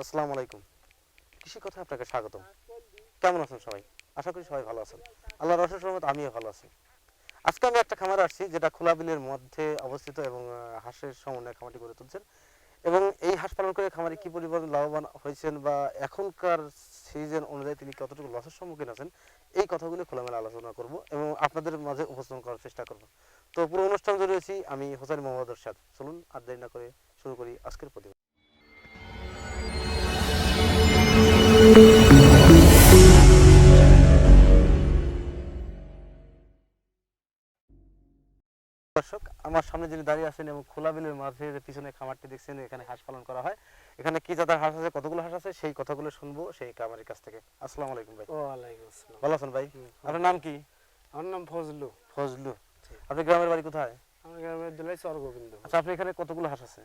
আসসালামু আলাইকুম। কৃষি কথা আপনাকে স্বাগতম। কেমন আছেন সবাই? আশা করি সবাই ভালো আছেন। আল্লাহর রসের রহমত, আমিও ভালো আছি। আজকে আমি একটা খামারে আসছি যেটা খোলা বিলের মধ্যে অবস্থিত এবং হাঁসের সমন্বয়ে খামারটি গড়ে তুলছেন। এবং এই হাঁস পালন করে খামারে কি পরিমাণ লাভবান হয়েছেন বা এখনকার সিজন অনুযায়ী তিনি কতটুকু লসের সম্মুখীন আছেন, এই কথাগুলো খোলামেলা আলোচনা করব এবং আপনাদের মাঝে উপস্থাপন করার চেষ্টা করব। তো পুরো অনুষ্ঠান জড়িয়েছি আমি হোসেন মোহাম্মদ এরশাদ। চলুন আর দেরি না করে শুরু করি আজকের প্রতিবেদন। দর্শক আমার সামনে যিনি দাঁড়িয়ে আছেন এবং খোলা বিলের মাঝে যে পিছনে খামারটি দেখছেন এখানে হাঁস পালন করা হয়। এখানে কি জাতের হাঁস আছে কতগুলো হাঁস আছে সেই কথাগুলো শুনব সেই খামারের কাছ থেকে। আসসালামু আলাইকুম ভাই। ওয়ালাইকুম আসসালাম। ভালো আছেন ভাই? আপনার নাম কি? আমার নাম ফজলু। ফজলু। ঠিক। আপনি গ্রামের বাড়ি কোথায়? আমার গ্রামের দিলাই চরগোবিন্দ আচ্ছা আপনি এখানে কতগুলো হাঁস আছে?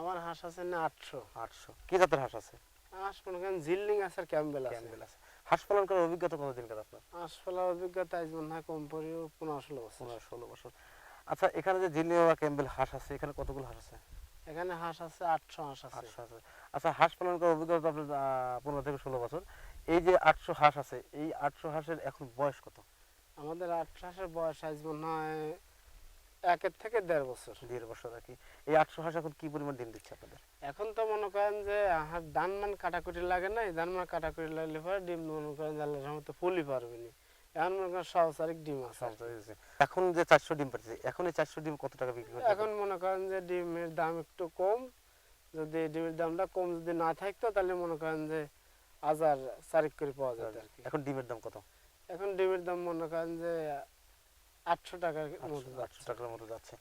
আমার হাঁস আছে না আটশো। আটশো। কি জাতের হাঁস আছে? হাঁস মনে জিল্লিং আছে আর ক্যাম্বেল আছে। ক্যাম্বেল আছে। হাঁস পালন করার অভিজ্ঞতা কতদিন আপনার? হাঁস ফেলার অভিজ্ঞতা আজ মনে হয় কম পরিও পনেরো ষোলো বছর। পনেরো ষোলো বছর। আচ্ছা এখানে যে জিনিয়া বা ক্যাম্বেল হাঁস আছে এখানে কতগুলো হাঁস আছে? এখানে হাঁস আছে আটশো হাঁস আছে। আটশো আছে। আচ্ছা হাঁস পালন করার অভিজ্ঞতা আপনার পনেরো থেকে ষোলো বছর। এই যে আটশো হাঁস আছে এই আটশো হাঁসের এখন বয়স কত? আমাদের আটশো হাঁসের বয়স আজ মনে হয় একের থেকে দেড় বছর। দেড় বছর আর কি। এই আটশো হাঁস এখন কি পরিমাণ ডিম দিচ্ছে আপনাদের? এখন তো মনে করেন যে হাঁস ধান মান কাটাকুটি লাগে না এই ধান মান কাটাকুটি লাগলে পরে ডিম মনে করেন যে আল্লাহর রহমতে ফুলই পারবে না। এখন মনে করেন সহচারিক ডিম আছে। এখন যে চারশো ডিম পাচ্ছে এখন এই চারশো ডিম কত টাকা বিক্রি এখন মনে করেন যে ডিমের দাম একটু কম। যদি ডিমের দামটা কম যদি না থাকতো তাহলে মনে করেন যে হাজার চারিক করে পাওয়া কি। এখন ডিমের দাম কত? এখন ডিমের দাম মনে করেন যে আটশো টাকার মতো আটশো টাকার মতো যাচ্ছে।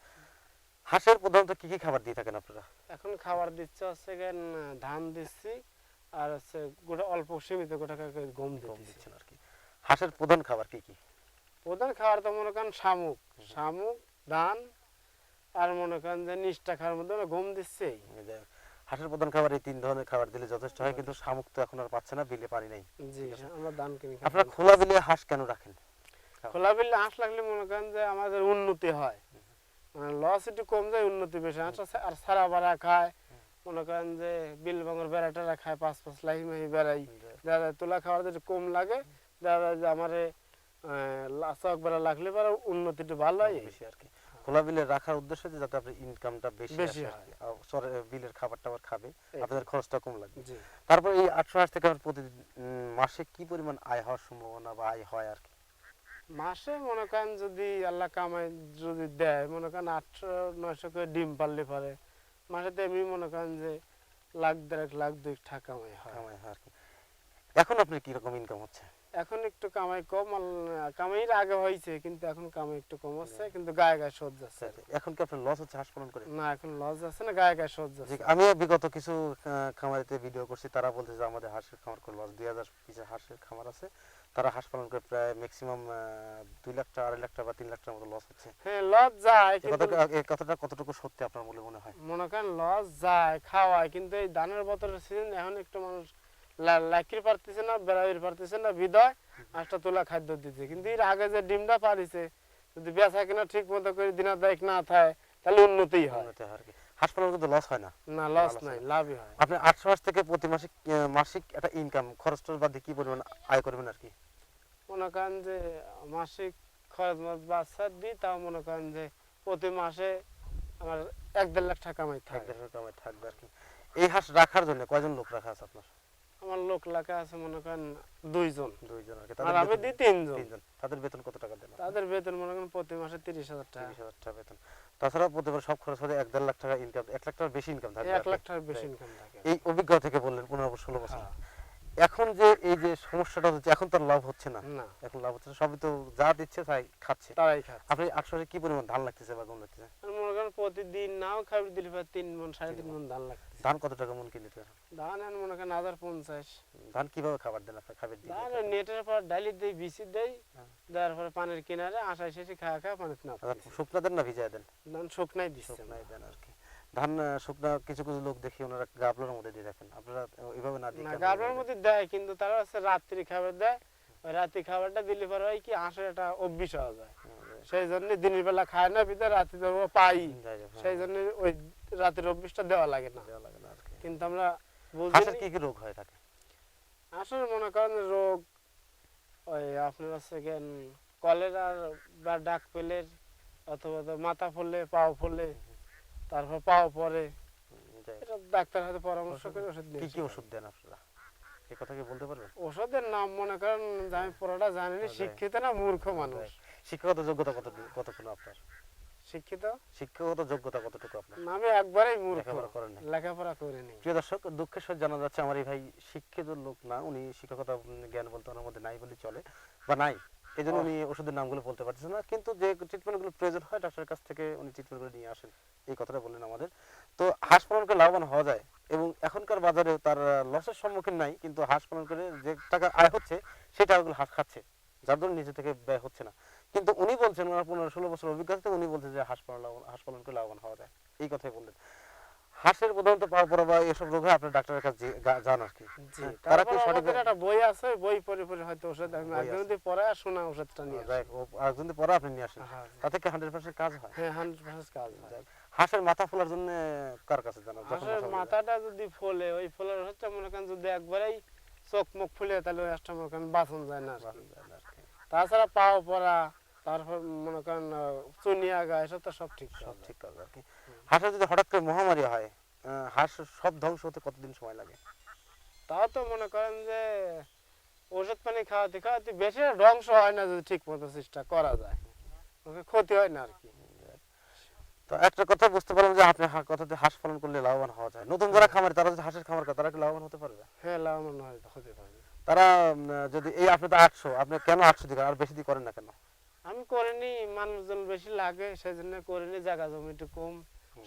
হাঁসের প্রধানত কি কি খাবার দিয়ে থাকেন আপনারা? এখন খাবার দিচ্ছে হচ্ছে ধান দিচ্ছি আর হচ্ছে গোটা অল্প সীমিত গোটা গম গম দিচ্ছি। দিচ্ছেন আর কি। হাঁসের প্রধান খাবার কি কি? প্রধান খাবার তো মনে করেন শামুক। শামুক ধান আর মনে করেন যে নিষ্ঠা খাওয়ার মধ্যে গম দিচ্ছে। হাঁসের প্রধান খাবার এই তিন ধরনের খাবার দিলে যথেষ্ট হয় কিন্তু শামুক তো এখন আর পাচ্ছে না বিলে পানি নাই। জি আমরা ধান কিনে। আপনারা খোলা বিলে হাঁস কেন রাখেন? খোলা বিলে হাঁস লাগলে মনে করেন যে আমাদের উন্নতি হয়। মানে লস একটু কম যায় উন্নতি বেশি আর সারা বাড়া খায়। মনে করেন যে বিল ভাঙর বেড়াটারা খায় পাঁচ পাঁচ লাহি মাহি বেড়াই। দাদা তোলা খাওয়ার একটু কম লাগে দাদা যে আমার চক বেড়া লাগলে পরে উন্নতি একটু ভালো হয়। বেশি আর কি। খোলা বিলে রাখার উদ্দেশ্য যে যাতে আপনার ইনকামটা বেশি বেশি হয়। বিলের খাবার টাবার খাবে। আপনাদের খরচটা কম লাগবে। তারপর এই আটশো হাঁস থেকে আপনার প্রতিদিন মাসে কি পরিমাণ আয় হওয়ার সম্ভাবনা বা আয় হয় আর কি? মাসে মনে করেন যদি আল্লাহ কামাই যদি দেয় মনে করেন আটশো নয়শো করে ডিম পারলে পারে। মাসে তো এমনি মনে করেন যে লাখ দেড়েক লাখ দুই টাকা কামাই হয়। কামাই হয় আর কি। এখন আপনার কীরকম ইনকাম হচ্ছে? এখন একটু কামাই কম কামাইয়ের আগে হয়েছে কিন্তু এখন কামাই একটু কম হচ্ছে কিন্তু গায়ে গায়ে সহ্য যাচ্ছে। আর কি। এখন কি আপনার লস হচ্ছে হাঁস পালন করে? না এখন লস যাচ্ছে না গায়ে গায়ে সহ্য যাচ্ছে। আমিও বিগত কিছু খামারিতে ভিডিও করছি তারা বলছে যে আমাদের হাঁসের খামার করে লস দুই হাজার পিসের হাঁসের খামার আছে। তারা হাঁস পালন করে প্রায় ম্যাক্সিমাম দুই লাখ টাকা আড়াই লাখ টাকা বা তিন লাখ টাকার মতো লস হচ্ছে। হ্যাঁ লস যায় এ কিন্তু কথাটা কতটুকু সত্যি আপনার বলে মনে হয়? মনে করেন লস যায় খাওয়ায় কিন্তু এই ধানের বতরের সিজন এখন একটু মানুষ লাকির পারতেছে না বেড়াইর পারতেছে না বিদয় আটটা তোলা খাদ্য দিতে কিন্তু এর আগে যে ডিমটা পারিছে যদি বেচা কিনা ঠিক মতো করে দিনা দায়িক না থাকে তাহলে উন্নতি হয়। উন্নতি হয় আর কি। কিন্তু লস হয় না। না লস নাই লাভই হয়। আপনি আটশো মাস থেকে প্রতি মাসে মাসিক একটা ইনকাম খরচ টরচ বাদ দিয়ে কি পরিমাণ আয় করবেন আর কি? মনে করেন যে মাসিক খরচ বাচ্চা দিই তাও মনে করেন যে প্রতি মাসে আমার এক দেড় লাখ টাকা কামাই লাখ কামাই থাকবে আর কি। এই হাঁস রাখার জন্য কয়জন লোক রাখা আছে আপনার? আমার লোক লাগা আছে মনে করেন দুইজন। দুইজন আর আমি দিই তিনজন। তিনজন। তাদের বেতন কত টাকা দেন তাদের বেতন মনে করেন প্রতি মাসে তিরিশ হাজার টাকা। তিরিশ হাজার টাকা বেতন। তাছাড়া প্রতিবার সব খরচ হলে এক দেড় লাখ টাকা ইনকাম এক লাখ টাকার বেশি ইনকাম থাকে। এক লাখ টাকার বেশি ইনকাম থাকে। এই অভিজ্ঞতা থেকে বললেন পনেরো ষোলো বছর। হ্যাঁ। এখন যে এই যে সমস্যাটা হচ্ছে এখন তো আর লাভ হচ্ছে না। না। এখন লাভ হচ্ছে না, সবই তো যা দিচ্ছে তাই খাচ্ছে। তাই খাচ্ছে। আপনি আটশো কি পরিমাণ ধান লাগতেছে বা গম লাগতেছে? করেন প্রতিদিন নাও খাবি দিলে তিন মন সাড়ে তিন মন ধান ধান কত টাকা মন ধান এখন মনে করেন হাজার পঞ্চাশ। ধান কীভাবে খাবার দেন আপনার খাবার ধান নেটের পর ডালি দেই বিচি দেই হ্যাঁ। দেওয়ার পরে পানির কিনারে শেষে খাওয়া খাওয়া পানিতে না আচ্ছা, শুকনা দেন না ভিজায় দেন? ধান শুকনাই দিচ্ছে শুকনাই দেন আর কি। ধান শুকনা কিছু কিছু লোক দেখি ওনারা গাবলার মধ্যে দিয়ে রাখেন। আপনারা না কেন গাবলার মধ্যে দেয় কিন্তু তারা হচ্ছে রাত্রি খাবার দেয়। ওই রাত্রি খাবারটা দিলে পরে হয় কি হাঁসের একটা অভ্যিস হওয়া যায়। হ্যাঁ, সেই জন্য দিনের বেলা খায় না ভিতরে রাত্রি তো পাই। সেই জন্য ওই রাতের অভ্যিসটা দেওয়া লাগে না। কিন্তু আমরা হাঁসের কি কি রোগ হয়ে থাকে আসলে মনে করেন রোগ ওই আপনার হচ্ছে গেন কলেরা বা ডাক পেলের অথবা তো মাথা ফুললে পাও ফুললে তারপর পাও পরে। ডাক্তার হয়তো পরামর্শ করে ওষুধ কি কি ওষুধ দেন আপনারা? এই কথা কি বলতে পারবেন? ওষুধের নাম মনে করেন আমি পুরোটা জানি না শিক্ষিত না মূর্খ মানুষ। শিক্ষাগত যোগ্যতা কত কতক্ষণ আপনার? শিক্ষিত? শিক্ষাগত যোগ্যতা কতটুকু আপনার? আমি একবারেই মূর্খ। করেন লেখাপড়া করিনি। প্রিয় দর্শক দুঃখের জানা যাচ্ছে আমার এই ভাই শিক্ষিত লোক না উনি শিক্ষকতা জ্ঞান বলতে ওনার মধ্যে নাই বলে চলে বা নাই। এই জন্য উনি ওষুধের নামগুলো বলতে পারতেছেন না কিন্তু যে ট্রিটমেন্টগুলো প্রয়োজন হয় ডাক্তারের কাছ থেকে উনি ট্রিটমেন্টগুলো নিয়ে আসেন। এই কথাটা বললেন আমাদের। তো হাঁস পালন লাভবান হওয়া যায়। বাজারে তার লসের সম্মুখীন নাই কিন্তু হাঁস পালন করে যে টাকা আয় হচ্ছে সেই টাকাগুলো হাঁস খাচ্ছে। যার জন্য নিজে থেকে ব্যয় হচ্ছে না। কিন্তু উনি বলছেন ওনার পনেরো ষোলো বছর অভিজ্ঞতা উনি বলছেন যে হাঁস পালন হাঁস পালন করে লাভবান হওয়া যায়। এই কথাই বললেন। হাঁসের প্রধানত পাওয়া বা এসব রোগ আপনার ডাক্তারের কাছে যান আর কি। হ্যাঁ, তারা কি তারপর সঠিক একটা বই আছে বই পড়ে পড়ে হয়তো ওষুধ আমি। যদি পড়ে শোনা ওষুধটা নিয়ে যাই আরেকজন দিয়ে আপনি নিয়ে আসেন। হ্যাঁ। তাতে কি হান্ড্রেড পার্সেন্ট কাজ হয়? হ্যাঁ হান্ড্রেড পার্সেন্ট কাজ হয়। হাঁসের মাথা ফোলার জন্য কার কাছে জানো? হাঁসের মাথাটা যদি ফোলে ওই ফোলার হচ্ছে মনে করেন যদি একবারেই চোখ মুখ ফুলে তাহলে ওই হাঁসটা মনে করেন বাঁচন যায় না। তাছাড়া পাও পরা তারপর মনে করেন চুনিয়া গা এসব তো সব ঠিক সব সব ঠিক কাজ আর কি। হাঁসের যদি হঠাৎ করে মহামারী হয় হাঁস সব ধ্বংস হতে কতদিন সময় লাগে? তাও তো মনে করেন যে ওষুধ পানি খাওয়াতে খাওয়াতে বেশি ধ্বংস হয় না যদি ঠিক মতো চেষ্টা করা যায়। ওকে ক্ষতি হয় না আর কি। তো একটা কথা বুঝতে পারলাম যে আপনি কথাতে হাঁস পালন করলে লাভবান হওয়া যায়। নতুন যারা খামারে তারা যদি হাঁসের খামার করে তারা কি লাভবান হতে পারবে? হ্যাঁ লাভবান হতে পারে। তারা যদি এই আপনি তো আটশো আপনি কেন আটশো দিকে আর বেশি দিয়ে করেন না কেন? আমি করিনি মানুষজন বেশি লাগে সেই জন্য করিনি জায়গা জমি একটু কম।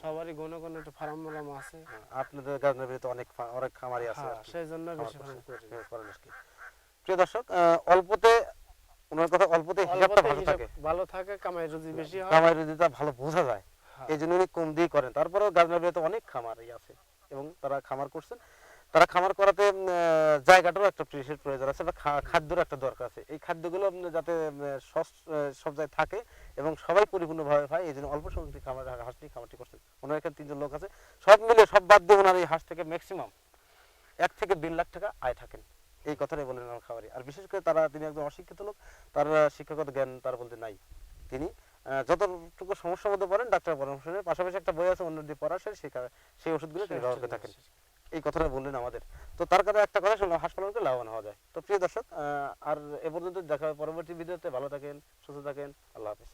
সবারই ঘন ঘন একটু ফার্ম মারাম আছে। হ্যাঁ, আপনাদের গাজনের ভিতরে তো অনেক অনেক খামারি আছে হ্যাঁ। সেই জন্য বেশি হ্যাঁ, করেন কি। প্রিয় দর্শক অল্পতে ওনার কথা অল্পতে হিসাবটা ভালো থাকে। ভালো থাকে কামাই রুজি বেশি হয়। কামাই রুজিটা ভালো বোঝা যায়। এই জন্য উনি কম দিয়ে করেন। তারপরেও গাজনের ভিতরে অনেক খামারই আছে এবং তারা খামার করছেন। তারা খামার করাতে জায়গাটারও একটা বিশেষ প্রয়োজন আছে বা খাদ্যের একটা দরকার আছে। এই খাদ্যগুলো যাতে সব জায়গায় থাকে এবং সবাই পরিপূর্ণভাবে পায় এই জন্য অল্প সংখ্যক খামার হাঁস নিয়ে খামারটি করছেন। ওনার এখানে তিনজন লোক আছে। সব মিলে সব বাদ দিয়ে ওনার এই হাঁস থেকে ম্যাক্সিমাম এক থেকে দেড় লাখ টাকা আয় থাকেন। এই কথাটাই বলেন আমার খাবারে আর বিশেষ করে তারা তিনি একজন অশিক্ষিত লোক তার শিক্ষাগত জ্ঞান তার বলতে নাই। তিনি যতটুকু সমস্যা মধ্যে পড়েন ডাক্তার পরামর্শ নেন পাশাপাশি একটা বই আছে অন্য দিয়ে পড়া সেই সেই ওষুধগুলো তিনি ব্যবহার করে থাকেন। এই কথাটা বললেন আমাদের। তো তার কাছে একটা কথা শুনলাম হাসপাতালকে লাভবান হওয়া যায়। তো প্রিয় দর্শক আহ, আর এ পর্যন্ত দেখা হবে পরবর্তী ভিডিওতে। ভালো থাকেন সুস্থ থাকেন আল্লাহ হাফেজ।